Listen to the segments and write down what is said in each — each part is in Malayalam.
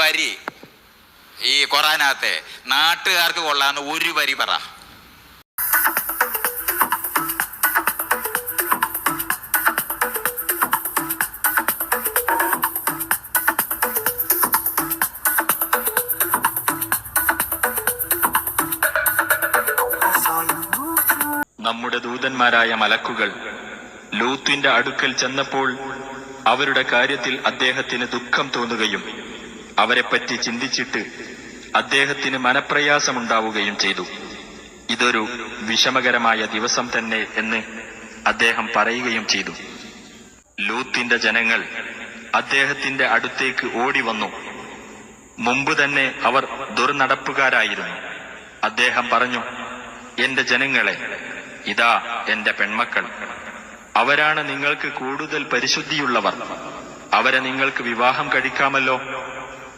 വരി. ഈ ഖുറാനകത്തെ. നാട്ടുകാർക്ക് കൊള്ളാന്ന് ഒരു വരി പറ. നമ്മുടെ ദൂതന്മാരായ മലക്കുകൾ ലൂത്തിന്റെ അടുക്കൽ ചെന്നപ്പോൾ അവരുടെ കാര്യത്തിൽ അദ്ദേഹത്തിന് ദുഃഖം തോന്നുകയും അവരെപ്പറ്റി ചിന്തിച്ചിട്ട് അദ്ദേഹത്തിന് മനപ്രയാസമുണ്ടാവുകയും ചെയ്തു. ഇതൊരു വിഷമകരമായ ദിവസം തന്നെ എന്ന് അദ്ദേഹം പറയുകയും ചെയ്തു. ലൂത്തിന്റെ ജനങ്ങൾ അദ്ദേഹത്തിന്റെ അടുത്തേക്ക് ഓടി വന്നു. മുമ്പ് തന്നെ അവർ ദുർനടപ്പുകാരായിരുന്നു. അദ്ദേഹം പറഞ്ഞു എന്റെ ജനങ്ങളെ ഇതാ എന്റെ പെൺമക്കൾ. അവരാണ് നിങ്ങൾക്ക് കൂടുതൽ പരിശുദ്ധിയുള്ളവർ. അവരെ നിങ്ങൾക്ക് വിവാഹം കഴിക്കാമല്ലോ.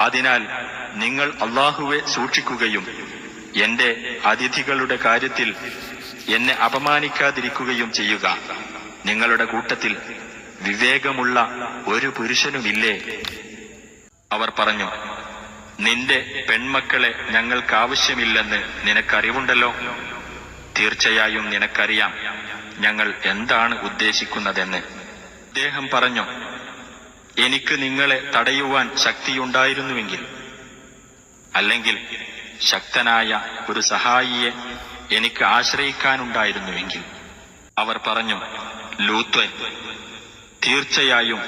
അതിനാൽ നിങ്ങൾ അള്ളാഹുവെ സൂക്ഷിക്കുകയും എന്റെ അതിഥികളുടെ കാര്യത്തിൽ എന്നെ അപമാനിക്കാതിരിക്കുകയും ചെയ്യുക. നിങ്ങളുടെ കൂട്ടത്തിൽ വിവേകമുള്ള ഒരു പുരുഷനുമില്ലേ? അവർ പറഞ്ഞു നിന്റെ പെൺമക്കളെ ഞങ്ങൾക്കാവശ്യമില്ലെന്ന് നിനക്കറിവുണ്ടല്ലോ. തീർച്ചയായും നിനക്കറിയാം ഞങ്ങൾ എന്താണ് ഉദ്ദേശിക്കുന്നതെന്ന്. അദ്ദേഹം പറഞ്ഞു എനിക്ക് നിങ്ങളെ തടയുവാൻ ശക്തിയുണ്ടായിരുന്നുവെങ്കിൽ അല്ലെങ്കിൽ ശക്തനായ ഒരു സഹായിയെ എനിക്ക് ആശ്രയിക്കാനുണ്ടായിരുന്നുവെങ്കിൽ അവർ പറഞ്ഞു ലൂത്വൻ തീർച്ചയായും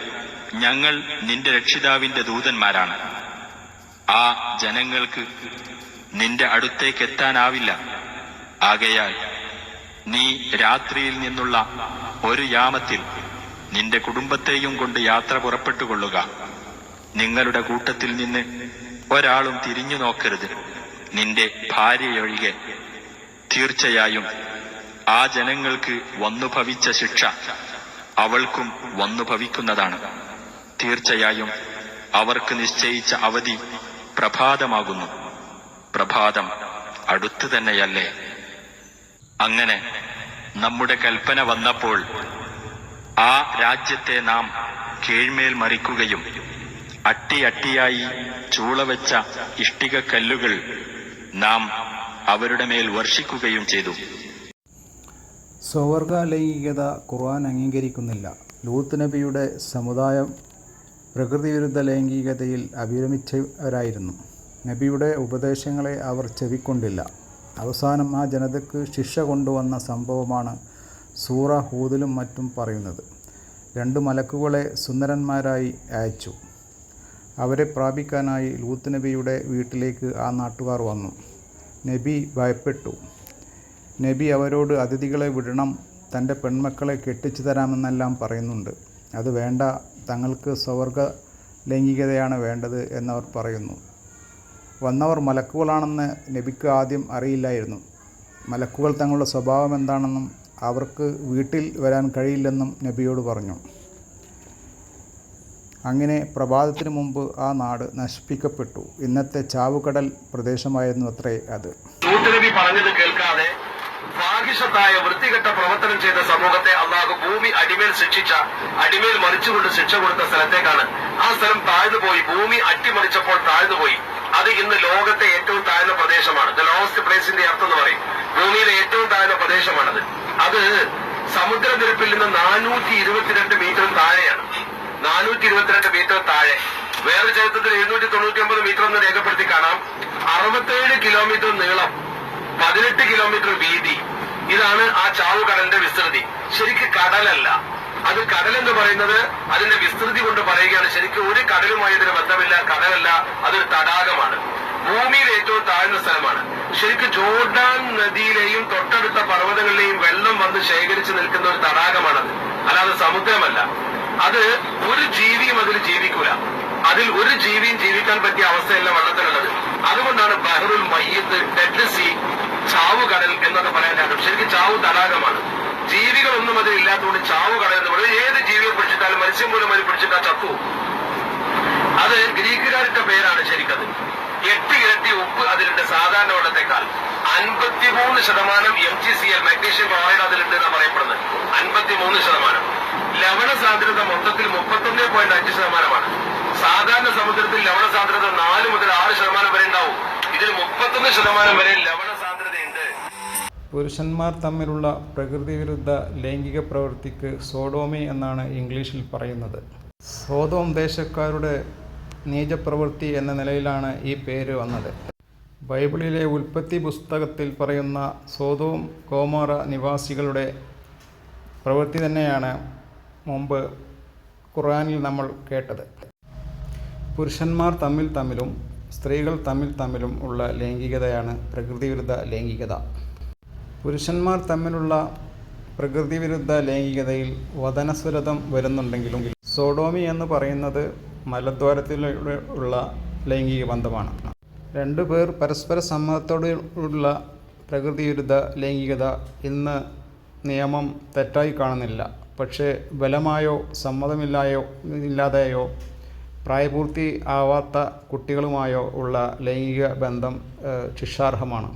ഞങ്ങൾ നിന്റെ രക്ഷിതാവിന്റെ ദൂതന്മാരാണ്. ആ ജനങ്ങൾക്ക് നിന്റെ അടുത്തേക്ക് എത്താനാവില്ല. ആകയാൽ നീ രാത്രിയിൽ നിന്നുള്ള ഒരു യാമത്തിൽ നിന്റെ കുടുംബത്തെയും കൊണ്ട് യാത്ര പുറപ്പെട്ടുകൊള്ളുക. നിങ്ങളുടെ കൂട്ടത്തിൽ നിന്ന് ഒരാളും തിരിഞ്ഞു നോക്കരുത്. നിന്റെ ഭാര്യയൊഴികെ തീർച്ചയായും ആ ജനങ്ങൾക്ക് വന്നു ഭവിച്ച ശിക്ഷ അവൾക്കും വന്നു ഭവിക്കുന്നതാണ് തീർച്ചയായും അവർക്ക് നിശ്ചയിച്ച അവധി പ്രഭാതമാകുന്നു. പ്രഭാതം അടുത്തു തന്നെയല്ലേ? അങ്ങനെ നമ്മുടെ കൽപ്പന വന്നപ്പോൾ ആ രാജ്യത്തെ നാം കീഴ്മേൽ മറിക്കുകയും അട്ടി അട്ടിയായി ചൂളവെച്ച ഇഷ്ടിക കല്ലുകൾ നാം അവരുടെ മേൽ വർഷിക്കുകയും ചെയ്തു. സ്വവർഗ ലൈംഗികത ഖുർആൻ അംഗീകരിക്കുന്നില്ല. ലൂത്ത് നബിയുടെ സമുദായം പ്രകൃതിവിരുദ്ധ ലൈംഗികതയിൽ അഭിരമിച്ചവരായിരുന്നു. നബിയുടെ ഉപദേശങ്ങളെ അവർ ചെവിക്കൊണ്ടില്ല. അവസാനം ആ ജനതയ്ക്ക് ശിക്ഷ കൊണ്ടുവന്ന സംഭവമാണ് സൂറ ഹൂദിലും മറ്റും പറയുന്നത്. രണ്ട് മലക്കുകളെ സുന്ദരന്മാരായി അയച്ചു. അവരെ പ്രാപിക്കാനായി ലൂത്ത് നബിയുടെ വീട്ടിലേക്ക് ആ നാട്ടുകാർ വന്നു. നബി ഭയപ്പെട്ടു. നബി അവരോട് അതിഥികളെ വിടണം തന്റെ പെൺമക്കളെ കെട്ടിച്ചു തരാമെന്നെല്ലാം പറയുന്നുണ്ട്. അത് വേണ്ട തങ്ങൾക്ക് സ്വർഗ ലൈംഗികതയാണ് വേണ്ടത് എന്നവർ പറയുന്നു. വന്നവർ മലക്കുകളാണെന്ന് നബിക്ക് ആദ്യം അറിയില്ലായിരുന്നു. മലക്കുകൾ തങ്ങളുടെ സ്വഭാവം എന്താണെന്നും അവർക്ക് വീട്ടിൽ വരാൻ കഴിയില്ലെന്നും നബിയോട് പറഞ്ഞു. അങ്ങനെ പ്രഭാതത്തിന് മുമ്പ് ആ നാട് നശിപ്പിക്കപ്പെട്ടു. ഇന്നത്തെ ചാവുകടൽ പ്രദേശമായിരുന്നു അത്രേ അത്. പറഞ്ഞത് കേൾക്കാതെ ഫാഹിഷത്തായ വൃത്തികെട്ട പ്രവർത്തനം ചെയ്ത സമൂഹത്തെ അള്ളാഹു ഭൂമി അടിമേൽ ശിക്ഷിച്ച അടിമേൽ മറിച്ചുകൊണ്ട് ശിക്ഷ കൊടുത്ത സ്ഥലത്തേക്കാണ്. ആ സ്ഥലം താഴ്ന്നുപോയി. ഭൂമി അട്ടിമറിച്ചപ്പോൾ താഴ്ന്നുപോയി. അത് ഇന്ന് ലോകത്തെ ഏറ്റവും താഴ്ന്ന പ്രദേശമാണ്. ദ ലോവസ്റ്റ് പ്ലേസിന്റെ അർത്ഥം എന്ന് പറയും. ഭൂമിയിലെ ഏറ്റവും താഴ്ന്ന പ്രദേശമാണത്. അത് സമുദ്രനിരപ്പിൽ നിന്ന് നാനൂറ്റി ഇരുപത്തിരണ്ട് മീറ്റർ താഴെയാണ്. നാനൂറ്റി ഇരുപത്തിരണ്ട് മീറ്റർ താഴെ. വേറെ ചരിത്രത്തിൽ എഴുന്നൂറ്റി തൊണ്ണൂറ്റി ഒമ്പത് മീറ്റർ എന്ന് രേഖപ്പെടുത്തി കാണാം. അറുപത്തേഴ് കിലോമീറ്റർ നീളം പതിനെട്ട് കിലോമീറ്റർ വീതി. ഇതാണ് ആ ചാവുകടലിന്റെ വിസ്തൃതി. ശരിക്ക് കടലല്ല. അത് കടൽ എന്ന് പറയുന്നത് അതിന്റെ വിസ്തൃതി കൊണ്ട് പറയുകയാണ്. ശരിക്കും ഒരു കടലുമായി ഇതിന് ബന്ധമില്ല. കടലല്ല അതൊരു തടാകമാണ്. ഭൂമിയിൽ ഏറ്റവും താഴ്ന്ന സ്ഥലമാണ്. ശരിക്കും ജോർഡാൻ നദിയിലെയും തൊട്ടടുത്ത പർവതങ്ങളിലെയും വെള്ളം വന്ന് ശേഖരിച്ചു നിൽക്കുന്ന ഒരു തടാകമാണത്. അല്ലാതെ സമുദ്രമല്ല. അത് ഒരു ജീവിയും അതിൽ ജീവിക്കൂല. അതിൽ ഒരു ജീവിയും ജീവിക്കാൻ പറ്റിയ അവസ്ഥയല്ല വെള്ളത്തിലുള്ളത്. അതുകൊണ്ടാണ് ബഹ്റുൽ മയ്യത്ത് ഡെഡ് സീ ചാവു കടൽ എന്നൊക്കെ പറയാൻ കാരണം. ശരിക്കും ചാവു തടാകമാണ്. ജീവികളൊന്നും അതിൽ ഇല്ലാത്തതുകൊണ്ട് ചാവു കടൽ എന്ന് പറയുന്നത് ഏത് ജീവിയെ പിടിച്ചിട്ടാലും മത്സ്യം പോലും അതിൽ പിടിച്ചിട്ടാൽ ചത്തു അത് ഗ്രീക്കുകാരുടെ പേരാണ് ശരിക്കത്. എട്ട് ഇരട്ടി ഉപ്പ് അതിലുണ്ട് സാധാരണ വെള്ളത്തെക്കാൾ. അൻപത്തിമൂന്ന് ശതമാനം M G C L magnesium chloride അതിലുണ്ട് എന്നാണ് പറയപ്പെടുന്നത്. അൻപത്തിമൂന്ന് ശതമാനം. ലവണ സാന്ദ്രത മൊത്തത്തിൽ മുപ്പത്തൊന്ന് പോയിന്റ് അഞ്ച് ശതമാനമാണ്. സാധാരണ സമുദ്രത്തിൽ ലവണ സാന്ദ്രത നാല് മുതൽ ആറ് ശതമാനം വരെ ഉണ്ടാവും. ഇതിൽ മുപ്പത്തൊന്ന് ശതമാനം വരെ ലവണ പുരുഷന്മാർ തമ്മിലുള്ള പ്രകൃതി വിരുദ്ധ ലൈംഗിക പ്രവൃത്തിക്ക് സോഡോമി എന്നാണ് ഇംഗ്ലീഷിൽ പറയുന്നത്. സോതോം ദേശക്കാരുടെ നീചപ്രവൃത്തി എന്ന നിലയിലാണ് ഈ പേര് വന്നത്. ബൈബിളിലെ ഉൽപ്പത്തി പുസ്തകത്തിൽ പറയുന്ന സോതോം കോമോറ നിവാസികളുടെ പ്രവൃത്തി തന്നെയാണ് മുമ്പ് ഖുർആനിൽ നമ്മൾ കേട്ടത്. പുരുഷന്മാർ തമ്മിൽ തമ്മിലും സ്ത്രീകൾ തമ്മിൽ തമ്മിലും ഉള്ള ലൈംഗികതയാണ് പ്രകൃതിവിരുദ്ധ ലൈംഗികത. പുരുഷന്മാർ തമ്മിലുള്ള പ്രകൃതിവിരുദ്ധ ലൈംഗികതയിൽ വതനസ്വരതം വരുന്നുണ്ടെങ്കിലും സോഡോമി എന്ന് പറയുന്നത് മലദ്വാരത്തിലൂടെ ഉള്ള ലൈംഗിക ബന്ധമാണ്. രണ്ടു പേർ പരസ്പര സമ്മതത്തോടുള്ള പ്രകൃതിവിരുദ്ധ ലൈംഗികത ഇന്ന് നിയമം തെറ്റായി കാണുന്നില്ല. പക്ഷേ ബലമായോ സമ്മതമില്ലായോ ഇല്ലാതെയോ പ്രായപൂർത്തി ആവാത്ത കുട്ടികളുമായോ ഉള്ള ലൈംഗിക ബന്ധം ശിക്ഷാർഹമാണ്.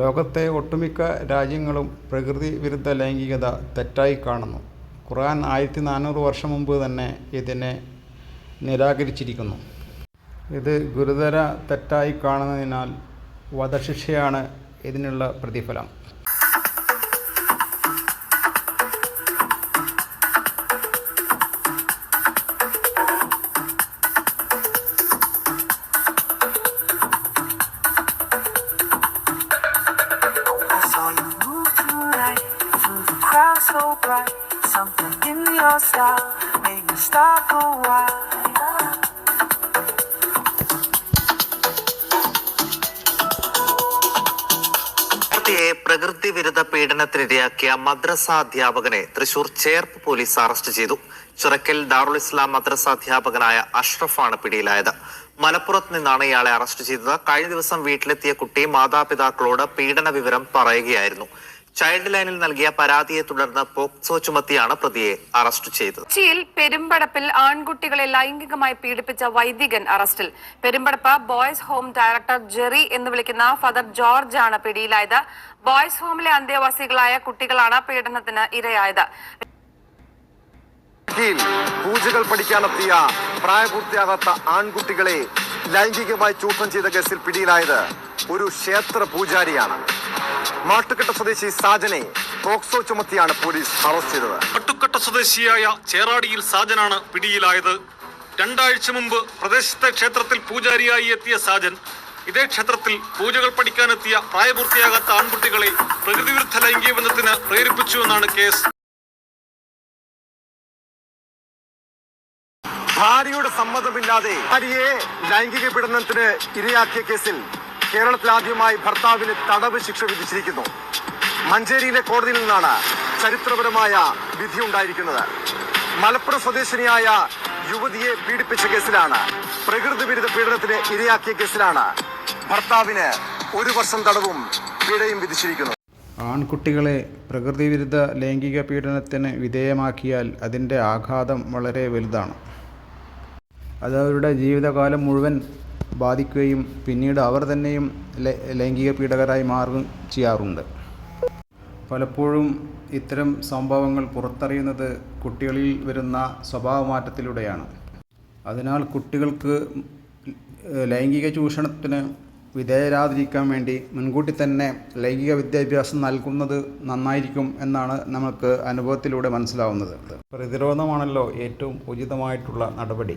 ലോകത്തെ ഒട്ടുമിക്ക രാജ്യങ്ങളും പ്രകൃതി വിരുദ്ധ ലൈംഗികത തെറ്റായി കാണുന്നു. ഖുർആൻ ആയിരത്തി നാനൂറ് വർഷം മുമ്പ് തന്നെ ഇതിനെ നിരാകരിച്ചിരിക്കുന്നു. ഇത് ഗുരുതര തെറ്റായി കാണുന്നതിനാൽ വധശിക്ഷയാണ് ഇതിനുള്ള പ്രതിഫലം. വിദ്യാർത്ഥിയെ പ്രകൃതി വിരുദ്ധ പീഡനത്തിനിരയാക്കിയ മദ്രസ അധ്യാപകനെ തൃശൂർ ചേർപ്പ് പോലീസ് അറസ്റ്റ് ചെയ്തു. ചിറക്കൽ ദാറുൽ ഇസ്ലാം മദ്രസ അധ്യാപകനായ അഷ്റഫാണ് പിടിയിലായത്. മലപ്പുറത്ത് നിന്നാണ് ഇയാളെ അറസ്റ്റ് ചെയ്തത്. കഴിഞ്ഞ ദിവസം വീട്ടിലെത്തിയ കുട്ടി മാതാപിതാക്കളോട് പീഡന വിവരം പറയുകയായിരുന്നു. ചൈൽഡ് ലൈനിൽ നൽകിയ പരാതിയെ തുടർന്ന് പോക്സോ ചുമത്തിയാണ് പ്രതിയെ അറസ്റ്റ് ചെയ്തത്. കൊച്ചിയിൽ പെരുമ്പടപ്പിൽ ആൺകുട്ടികളെ ലൈംഗികമായി പീഡിപ്പിച്ച വൈദികൻ അറസ്റ്റിൽ. Perumpadappu boys home director Jerry എന്ന് വിളിക്കുന്ന ഫാദർ ജോർജ് ആണ് പിടിയിലായത്. ബോയ്സ് ഹോമിലെ അന്തേവാസികളായ കുട്ടികളാണ് പീഡനത്തിന് ഇരയായത്. പൂജകൾ പഠിക്കാനെത്തിയ പ്രായപൂർത്തിയാകാത്ത ആൺകുട്ടികളെ ലൈംഗികമായി ചൂഷണം ചെയ്ത കേസിൽ പിടിയിലായത് ഒരു ക്ഷേത്ര പൂജാരിയാണ്. മാട്ടുകെട്ട സ്വദേശി സാജനെ പോക്സോ ചുമത്തിയാണ് പോലീസ് അറസ്റ്റ് ചെയ്തത്. മാട്ടുകെട്ട സ്വദേശിയായ ചേറാടിയിൽ സാജനാണ് പിടിയിലായത്. രണ്ടാഴ്ച മുമ്പ് പ്രദേശത്തെ ക്ഷേത്രത്തിൽ പൂജാരിയായി എത്തിയ സാജൻ ഇതേ ക്ഷേത്രത്തിൽ പൂജകൾ പഠിക്കാനെത്തിയ പ്രായപൂർത്തിയാകാത്ത ആൺകുട്ടികളെ പ്രകൃതിവിരുദ്ധ ലൈംഗിക ബന്ധത്തിന് പ്രേരിപ്പിച്ചുവെന്നാണ് കേസ്. ഭാര്യയുടെ സമ്മതമില്ലാതെ ഭാര്യയെ ലൈംഗിക പീഡനത്തിന് ഇരയാക്കിയ കേസിൽ കേരളത്തിൽ ആദ്യമായി ഭർത്താവിന് തടവ് ശിക്ഷ വിധിച്ചിരിക്കുന്നു. മഞ്ചേരിയിലെ കോടതിയിൽ നിന്നാണ് ചരിത്രപരമായ വിധി ഉണ്ടായിരിക്കുന്നത്. മലപ്പുറം സ്വദേശിനിയായ യുവതിയെ പീഡിപ്പിച്ച കേസിലാണ് പ്രകൃതി വിരുദ്ധ പീഡനത്തിന് ഇരയാക്കിയ കേസിലാണ് ഭർത്താവിന് ഒരു വർഷം തടവും പിഴയും വിധിച്ചിരിക്കുന്നത് ആൺകുട്ടികളെ പ്രകൃതി വിരുദ്ധ ലൈംഗിക പീഡനത്തിന് വിധേയമാക്കിയാൽ അതിന്റെ ആഘാതം വളരെ വലുതാണ്. അത് അവരുടെ ജീവിതകാലം മുഴുവൻ ബാധിക്കുകയും പിന്നീട് അവർ തന്നെയും ലൈംഗിക പീഡകരായി മാറുകയും ചെയ്യാറുണ്ട്. പലപ്പോഴും ഇത്തരം സംഭവങ്ങൾ പുറത്തറിയുന്നത് കുട്ടികളിൽ വരുന്ന സ്വഭാവമാറ്റത്തിലൂടെയാണ്. അതിനാൽ കുട്ടികൾക്ക് ലൈംഗിക ചൂഷണത്തിന് വിധേയരാതിരിക്കാൻ വേണ്ടി മുൻകൂട്ടി തന്നെ ലൈംഗിക വിദ്യാഭ്യാസം നൽകുന്നത് നന്നായിരിക്കും എന്നാണ് നമുക്ക് അനുഭവത്തിലൂടെ മനസ്സിലാവുന്നത്. പ്രതിരോധമാണല്ലോ ഏറ്റവും ഉചിതമായിട്ടുള്ള നടപടി.